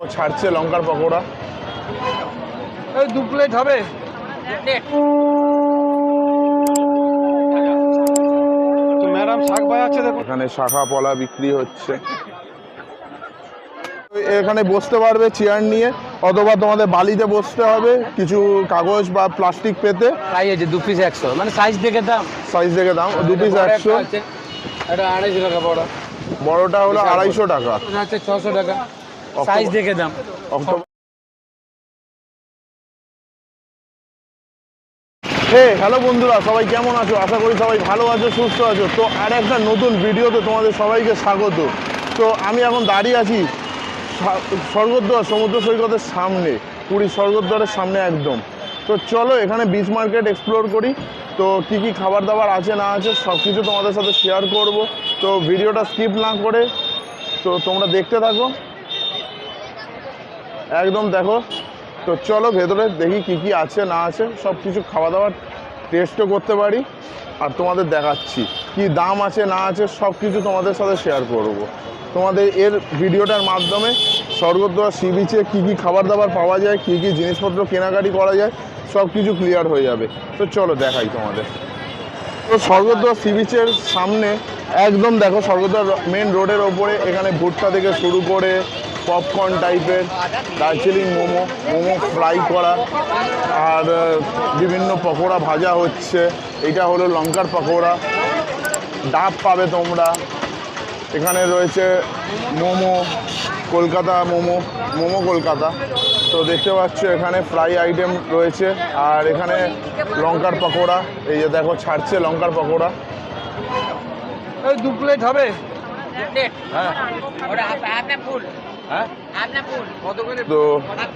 ও ছাড়ছে লঙ্কার পকোড়া। এই দু প্লেট হবে। ম্যাডাম শাক ভাই দেখুন। এখানে শাখা পলা বিক্রি হচ্ছে। এখানে বসতে পারবে চেয়ার নিয়ে অথবা তোমাদের বালিতে বসতে হবে কিছু কাগজ বা প্লাস্টিক পেতে। আছে দু পিস একশো মানে সাইজ দেখে দাম। সাইজ দেখে দাম দু পিস একশো। এটা আড়াইশো টাকা বড়। বড়টা হলো আড়াইশো টাকা। হচ্ছে ছশো টাকা। সাইজ দেখে দাম। হে হ্যালো বন্ধুরা সবাই কেমন আছো? আশা করি সবাই ভালো আছো সুস্থ আছো। তো আর একটা নতুন ভিডিওতে তোমাদের সবাইকে স্বাগত। তো আমি এখন দাঁড়িয়ে আছি স্বর্গদ্বার সমুদ্র সৈকতের সামনে পুরী স্বর্গদ্বারের সামনে একদম। তো চলো এখানে বিচ মার্কেট এক্সপ্লোর করি। তো কি কি খাবার দাবার আছে না আছে সব কিছু তোমাদের সাথে শেয়ার করব। তো ভিডিওটা স্কিপ না করে তো তোমরা দেখতে থাকো। একদম দেখো। তো চলো ভেতরে দেখি কি কি আছে, না আছে। সব কিছু খাওয়া দাওয়ার টেস্টও করতে পারি। আর তোমাদের দেখাচ্ছি কি দাম আছে, না আছে সব কিছু তোমাদের সাথে শেয়ার করব। তোমাদের এর ভিডিওটার মাধ্যমে স্বর্গদ্বার সি বিচে কী কী খাবার দাবার পাওয়া যায়, কী কী জিনিসপত্র কেনাকাটি করা যায় সব কিছু ক্লিয়ার হয়ে যাবে। তো চলো দেখাই তোমাদের। তো স্বর্গদ্বার সি বিচের সামনে একদম দেখো, স্বর্গদ্বার মেন রোডের ওপরে এখানে ভুট্টা থেকে শুরু করে পপকর্ন টাইপের দার্জিলিং মোমো মোমো ফ্রাই করা আর বিভিন্ন পকোড়া ভাজা হচ্ছে। এটা হলো লঙ্কার পকোড়া। ডাব পাবে তোমরা। এখানে রয়েছে মোমো কলকাতা মোমো মোমো কলকাতা। তো দেখতে পাচ্ছ এখানে ফ্রাই আইটেম রয়েছে। আর এখানে লঙ্কার পকোড়া। এই যে দেখো ছাড়ছে লঙ্কার পকোড়া। এই দু প্লেট হবে। হ্যাঁ। ফুল হ্যাঁ? তো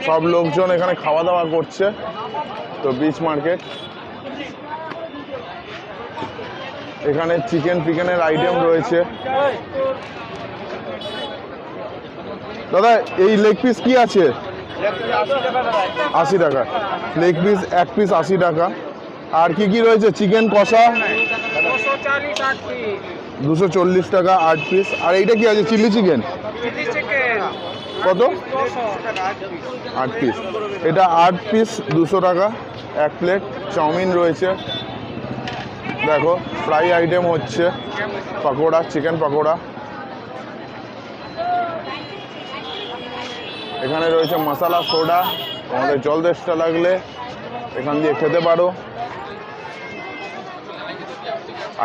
সব লোকজন এখানে খাওয়া দাওয়া করছে। তো বিচ মার্কেট এখানে চিকেন ফিকেনের আইটেম রয়েছে। দাদা এই লেগ পিস কি আছে? আশি টাকা। লেগ পিস এক পিস আশি টাকা। আর কি কি রয়েছে? চিকেন কষা? দুশো চল্লিশ টাকা আট পিস আর এইটা কি আছে? চিলি চিকেন কত? আট পিস এটা আট পিস দুশো টাকা, এক প্লেট চাউমিন রয়েছে। দেখো ফ্রাই আইটেম হচ্ছে পকোড়া চিকেন পকোড়া। এখানে রয়েছে মশালা, সোডা। তোমাদের জল দেশটা লাগলে এখান দিয়ে খেতে পারো।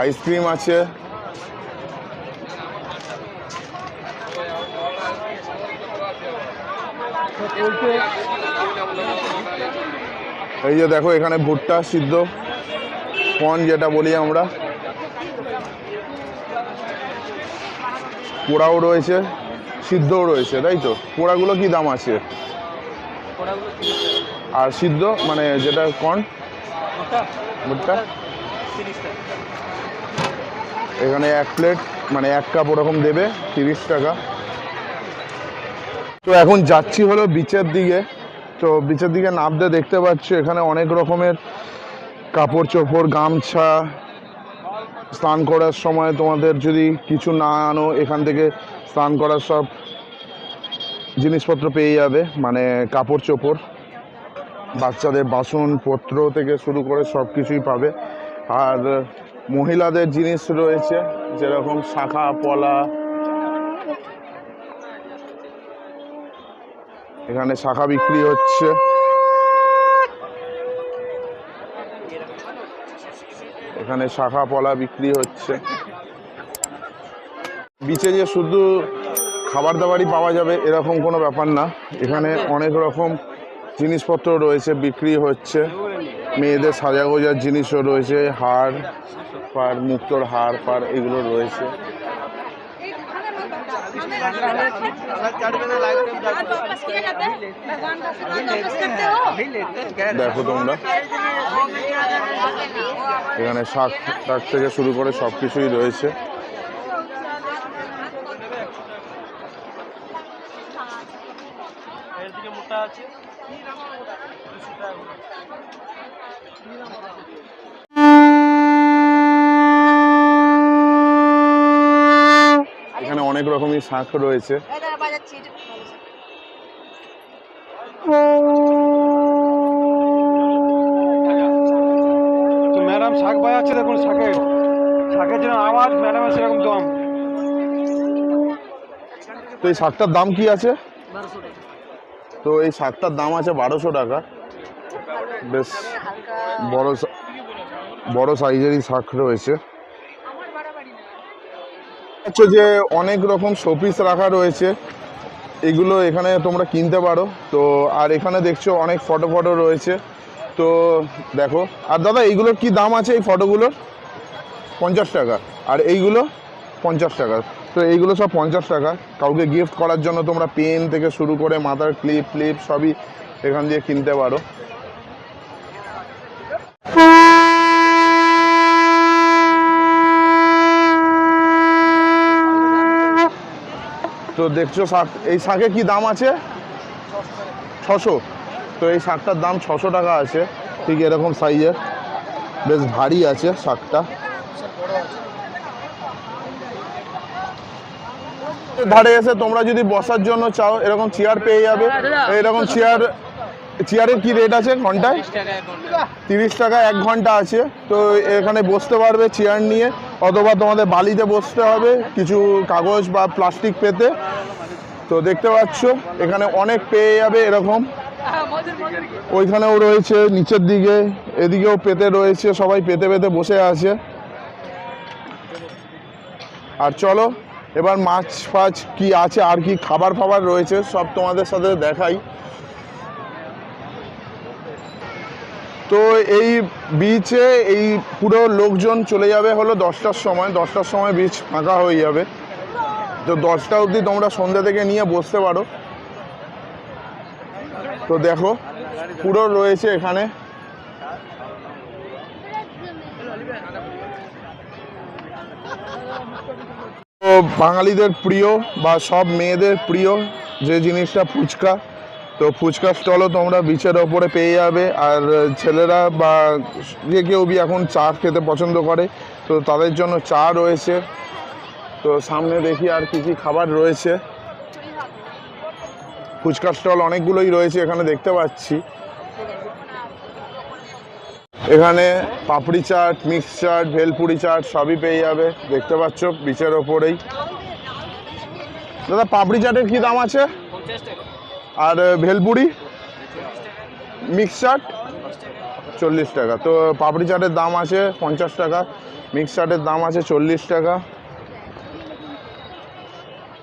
আইসক্রিম আছে। এই যে দেখো, এখানে ভুট্টা সিদ্ধ। কর্ন যেটা বলি আমরা। পোড়াও রয়েছে, সিদ্ধও রয়েছে, তাই তো? পোড়াগুলো কি দাম আছে? আর সিদ্ধ মানে যেটা কর্ন ভুট্টা। এখানে এক প্লেট মানে এক কাপ ওরকম দেবে, তিরিশ টাকা। তো এখন যাচ্ছি হলো বিচের দিকে। তো বিচের দিকে নামতে দেখতে পাচ্ছি এখানে অনেক রকমের কাপড় চোপড় গামছা স্নান করার সময় তোমাদের যদি কিছু না আনো, এখান থেকে স্নান করার সব জিনিসপত্র পেয়ে যাবে মানে কাপড় চোপড় বাচ্চাদের বাসনপত্র থেকে শুরু করে সব কিছুই পাবে। আর মহিলাদের জিনিস রয়েছে, যেরকম শাখা, পলা এখানে শাখা বিক্রি হচ্ছে। এখানে শাখা পলা বিক্রি হচ্ছে। বিচে যে শুধু খাবার দাবারই পাওয়া যাবে, এরকম কোনো ব্যাপার না। এখানে অনেক রকম জিনিসপত্র রয়েছে, বিক্রি হচ্ছে। মেয়েদের সাজা গোজার জিনিসও রয়েছে, হার, পার, মুক্তর হার, পার, এগুলো রয়েছে। দেখো তোমরা। এখানে শাক থেকে শুরু করে সব কিছুই রয়েছে। রকমই শাক রয়েছে। তো ম্যাডাম শাক বাজাচ্ছে দেখুন শাকের শাকের জন্য আওয়াজ ম্যাডামের সেরকম দম। তো এই শাকটার দাম কি আছে? তো এই শাকটার দাম আছে বারোশো টাকা। বেশ বড় বড় সাইজেরই শাক রয়েছে। হচ্ছে যে অনেক রকম শোপিস রাখা রয়েছে। এগুলো এখানে তোমরা কিনতে পারো। তো, আর এখানে দেখছ অনেক ফটো ফটো রয়েছে। তো, দেখো। আর দাদা, এইগুলোর কি দাম আছে এই ফটোগুলোর পঞ্চাশ টাকা। আর এইগুলো পঞ্চাশ টাকা। তো এইগুলো সব পঞ্চাশ টাকা। কাউকে গিফট করার জন্য তোমরা পেন থেকে শুরু করে মাথার ক্লিপ ফ্লিপ সবই এখান দিয়ে কিনতে পারো। তো দেখছ শাক, এই শাকে কি দাম আছে? ছশো। তো এই শাকটার দাম ছশো টাকা আছে। ঠিক এরকম সাইজের। বেশ ভারী আছে শাকটা। ধারে এসে তোমরা যদি বসার জন্য চাও, এরকম চেয়ার পেয়ে যাবে। এরকম চেয়ার চেয়ারের কি রেট আছে ঘন্টায়? তিরিশ টাকা, এক ঘণ্টা আছে। তো এখানে বসতে পারবে চেয়ার নিয়ে। অথবা তোমাদের বালিতে বসতে হবে, কিছু কাগজ বা প্লাস্টিক পেতে। তো দেখতে পাচ্ছ, এখানে অনেক পেয়ে যাবে এরকম। ওইখানেও রয়েছে, নিচের দিকে, এদিকেও পেতে রয়েছে, সবাই পেতে পেতে বসে আছে। আর চলো, এবার মাছ ফাছ কি আছে, আর কি খাবার ফাবার রয়েছে, সব তোমাদের সাথে দেখাই। তো এই বিচে এই পুরো লোকজন চলে যাবে হলো দশটার সময়। দশটার সময় বিচ ফাঁকা হয়ে যাবে। তো দশটা অবধি তোমরা সন্ধ্যা থেকে নিয়ে বসতে পারো। তো দেখো, পুরো রয়েছে এখানে। বাঙালিদের প্রিয় বা সব মেয়েদের প্রিয় যে জিনিসটা ফুচকা তো ফুচকা স্টলও তোমরা বিচের ওপরে পেয়ে যাবে। আর ছেলেরা বা যে কেউ বি এখন চা খেতে পছন্দ করে, তো তাদের জন্য চা রয়েছে। তো সামনে দেখি আর কি কি খাবার রয়েছে। ফুচকা স্টল অনেকগুলোই রয়েছে, এখানে দেখতে পাচ্ছি। এখানে পাপড়ি চাট মিক্স চাট, ভেলপুরি চাট সবই পেয়ে যাবে, দেখতে পাচ্ছ বিচের ওপরেই। দাদা, পাপড়ি চাটের কি দাম আছে? আর ভেলপুরি মিক্স চাট চল্লিশ টাকা। তো পাপড়ি চাটের দাম আছে পঞ্চাশ টাকা মিক্স চাটের দাম আছে চল্লিশ টাকা।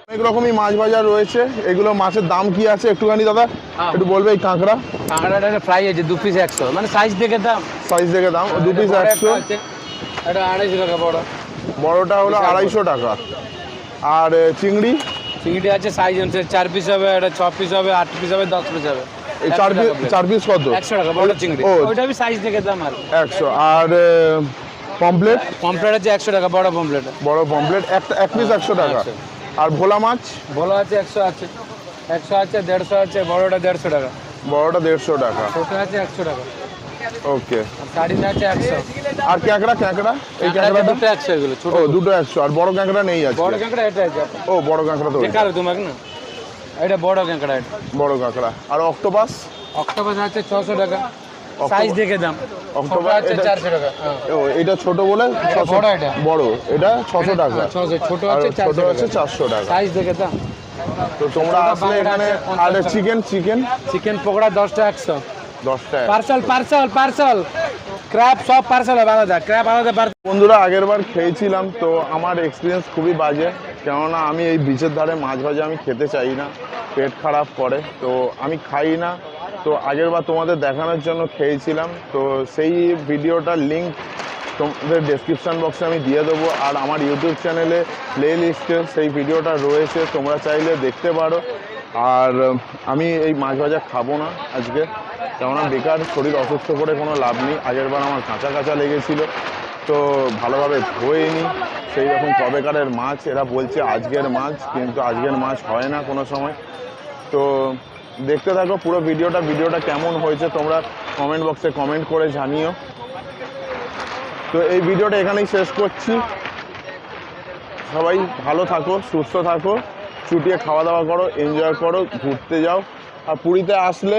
অনেক রকমই মাছ বাজার রয়েছে। এগুলো মাছের দাম কি আছে একটুখানি দাদা? হ্যাঁ। একটু বলবে এই কাঁকড়া? কাঁকড়াটা ফ্রাই আছে দু পিস একশো। মানে সাইজ দেখে দাম। সাইজ দেখে দাম দু পিস একশো। এটা আড়াইশো টাকা বড়। বড়টা হলো আড়াইশো। টাকা। আর চিংড়ি? চিংড়ি আছে সাইজ অনুসারে চার পিস হবে এটা ছ পিস হবে আট পিস হবে দশ পিস হবে। এই চার পিস চার পিস কত? একশো টাকা বড় চিংড়ি। ওইটা আমি সাইজ দেখে দাম আর। একশো। আর পমপ্লেট পমপ্লেট আছে একশো টাকা বড় পমপ্লেট বড় পমপ্লেট একটা এক পিস একশো টাকা। আর ভোলা মাছ? বড় আছে একশো আছে। একশো আছে দেড়শো আছে বড়টা দেড়শো টাকা। বড়টা দেড়শো টাকা। ছোট আছে একশো টাকা। ওকে আর সাড়িনা আছে একশো। আর ক্যাঁকড়া ক্যাঁকড়া? এই কাঁকড়া ক্যাঁকড়াটা? দুটো একশো এগুলো ছোট ও দুটো। একশো। আর বড় ক্যাঁকড়া নেই আছে বড় কাঁকড়া এটা আছে। ও বড় কাঁকড়া তো। তোমাকে না? এটা বড় কাঁকড়া এটা। বড় কাঁকড়া আর অক্টোপাস? অক্টোপাস আছে ছশো টাকা। অক্টোপাস- সাইজ দেখে দাম। অক্টোপাস আছে এটা- চারশো টাকা হ্যাঁ। ও এটা ছোট বলে বড় এটা। বড়। এটা ছশো টাকা। হ্যাঁ, ছোট আছে ছোট আছে টাকা। চারশো টাকা। সাইজ দেখে দাম। তো তোমরা আসলে এখানে আর চিকেন চিকেন? চিকেন পকোড়া দশটা একশো। Parcel parcel parcel. ক্র্যাব সব পার্সেল হবে আলাদা ক্র্যাব আলাদা পার্সেল। বন্ধুরা আগের বার খেয়েছিলাম তো আমার এক্সপিরিয়েন্স খুবই বাজে। কেননা আমি এই বিচের ধারে মাছ ভাজা আমি খেতে চাই না পেট খারাপ করে তো আমি খাই না। তো আগের বার তোমাদের দেখানোর জন্য খেয়েছিলাম তো সেই ভিডিওটার লিঙ্ক তোমাদের ডেসক্রিপশান বক্সে আমি দিয়ে দেবো। আর আমার ইউটিউব চ্যানেলে প্লে লিস্টে সেই ভিডিওটা রয়েছে তোমরা চাইলে দেখতে পারো। আর আমি এই মাছ ভাজা খাব না আজকে। কেননা বেকার শরীর অসুস্থ করে কোনো লাভ নেই। আগের বার আমার কাঁচা কাঁচা লেগেছিলো তো ভালোভাবে ধোয়নি। সেই রকম কবেকারের মাছ এরা বলছে আজকের মাছ কিন্তু আজকের মাছ হয় না কোনো সময়। তো দেখতে থাকো পুরো ভিডিওটা ভিডিওটা কেমন হয়েছে তোমরা কমেন্ট বক্সে কমেন্ট করে জানিও। তো এই ভিডিওটা এখানেই শেষ করছি। সবাই ভালো থাকো সুস্থ থাকো চুটিয়ে খাওয়া দাওয়া করো এনজয় করো ঘুরতে যাও। আর পুরীতে আসলে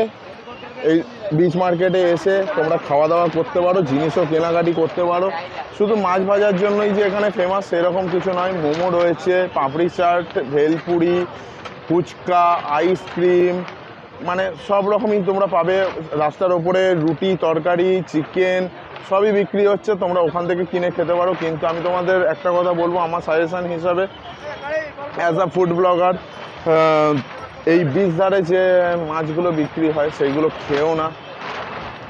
এই বিচ মার্কেটে এসে তোমরা খাওয়া দাওয়া করতে পারো, জিনিসও কেনাকাটি করতে পারো। শুধু মাছ ভাজার জন্যই যে এখানে ফেমাস সেরকম কিছু নয়। মোমো রয়েছে, পাপড়ি চাট, ভেলপুরি, ফুচকা আইসক্রিম মানে সব রকমই তোমরা পাবে। রাস্তার ওপরে রুটি, তরকারি চিকেন সবই বিক্রি হচ্ছে। তোমরা ওখান থেকে কিনে খেতে পারো। কিন্তু আমি তোমাদের একটা কথা বলব, আমার সাজেশান হিসাবে অ্যাজ আ ফুড ব্লগার এই বীজ ধারে যে মাছগুলো বিক্রি হয়, সেইগুলো খেয়েও না।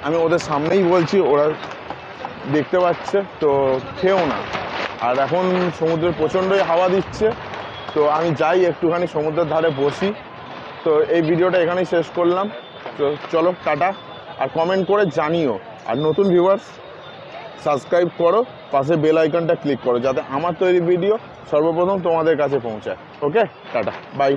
আমি ওদের সামনেই বলছি, ওরা দেখতে পাচ্ছে, তো খেয়েও না। আর এখন সমুদ্রের প্রচণ্ডই হাওয়া দিচ্ছে, তো আমি যাই একটুখানি সমুদ্রের ধারে বসি। তো এই ভিডিওটা এখানেই শেষ করলাম। তো চলো, টাটা। আর কমেন্ট করে জানিও। আর নতুন ভিউয়ার্স সাবস্ক্রাইব করো, পাশে বেল আইকনটা ক্লিক করো, যাতে আমার তৈরি ভিডিও সর্বপ্রথম তোমাদের কাছে পৌঁছায়। ওকে টাটা। বাই